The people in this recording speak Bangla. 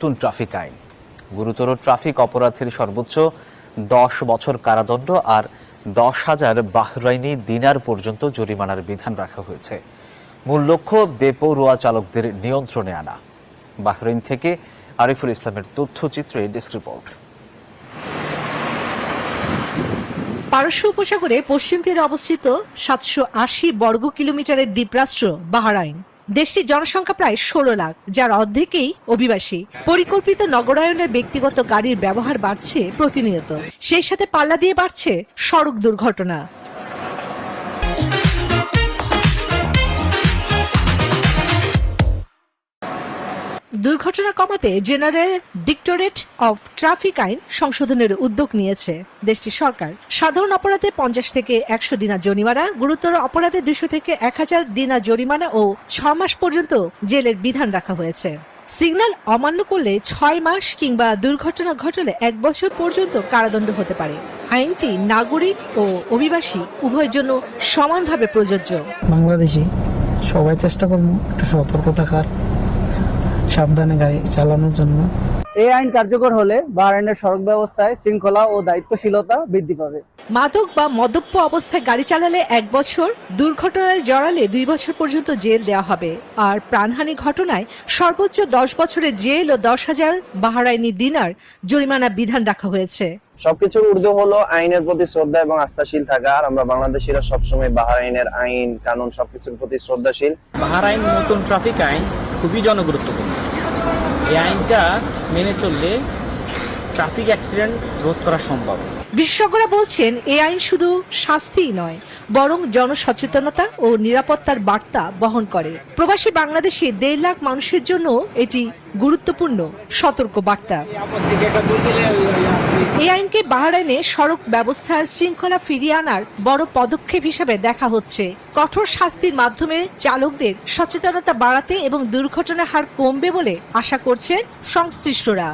নতুন ট্রাফিক আইন। গুরুতর ট্রাফিক অপরাধের সর্বোচ্চ দশ বছর কারাদণ্ড আর দশ হাজার বাহরাইনি দিনার পর্যন্ত জরিমানার বিধান রাখা হয়েছে। মূল লক্ষ্য বেপরোয়া চালকদের নিয়ন্ত্রণে আনা। বাহরাইন থেকে আরিফুল ইসলামের তথ্যচিত্রে ডেস্ক রিপোর্ট। পারস্য উপসাগরে পশ্চিম তীরে অবস্থিত সাতশো আশি বর্গ কিলোমিটারের দ্বীপরাষ্ট্র বাহরাইন। দেশটির জনসংখ্যা প্রায় ষোলো লাখ, যার অর্ধেকেই অভিবাসী। পরিকল্পিত নগরায়নের ব্যক্তিগত গাড়ির ব্যবহার বাড়ছে প্রতিনিয়ত। সেই সাথে পাল্লা দিয়ে বাড়ছে সড়ক দুর্ঘটনা। দুর্ঘটনা কমাতে জেনারেল ডিক্টোরেট অফ ট্রাফিক আইন সংশোধনের উদ্যোগ নিয়েছে দেশটির সরকার। সাধারণ অপরাধে পঞ্চাশ থেকে একশো দিনা জরিমানা, গুরুতর অপরাধে দুশো থেকে এক হাজার দিনা জরিমানা ও ছ মাস পর্যন্ত জেলের বিধান রাখা হয়েছে। সিগন্যাল অমান্য করলে ছয় মাস কিংবা দুর্ঘটনা ঘটলে এক বছর পর্যন্ত কারাদণ্ড হতে পারে। আইনটি নাগরিক ও অভিবাসী উভয়ের জন্য সমানভাবে প্রযোজ্য। বাংলাদেশি, সবাই চেষ্টা করব একটু সতর্ক থাকার। সাবধানে গাড়ি চালানোর জন্য। এই আইন কার্যকর হলে বাহরাইনের সড়ক ব্যবস্থায় শৃঙ্খলা ও দায়িত্বশীলতা বৃদ্ধি পাবে। মাদক বা মদপ্য অবস্থায় গাড়ি চালালে এক বছর দুর্ঘটনায় জড়ালে দুই বছর পর্যন্ত জেল দেওয়া হবে। আর প্রাণহানি ঘটনায় সর্বোচ্চ দশ বছরের জেল ও দশ হাজার বাহারাইনি দিনার জরিমানা বিধান রাখা হয়েছে। সবকিছুর ঊর্ধ্ব হলো আইনের প্রতি শ্রদ্ধা এবং আস্থাশীল থাকা। আর আমরা বাংলাদেশিরা সবসময় বাহারাইনের আইন কানুন সবকিছুর প্রতি শ্রদ্ধাশীল। বাহারাইন নতুন ট্রাফিক আইন খুবই জনগুরুত্বপূর্ণ। এই আইনটা মেনে চললে ট্রাফিক অ্যাক্সিডেন্ট রোধ করা সম্ভব। বিশেষজ্ঞরা বলছেন, এ আইন শুধু শাস্তিই নয়, বরং জনসচেতনতা ও নিরাপত্তার বার্তা বহন করে। প্রবাসী বাংলাদেশে দেড় লাখ মানুষের জন্য এটি গুরুত্বপূর্ণ সতর্ক বার্তা। এ আইনকে বাহরাইনে সড়ক ব্যবস্থার শৃঙ্খলা ফিরিয়ে আনার বড় পদক্ষেপ হিসেবে দেখা হচ্ছে। কঠোর শাস্তির মাধ্যমে চালকদের সচেতনতা বাড়াতে এবং দুর্ঘটনার হার কমবে বলে আশা করছেন সংশ্লিষ্টরা।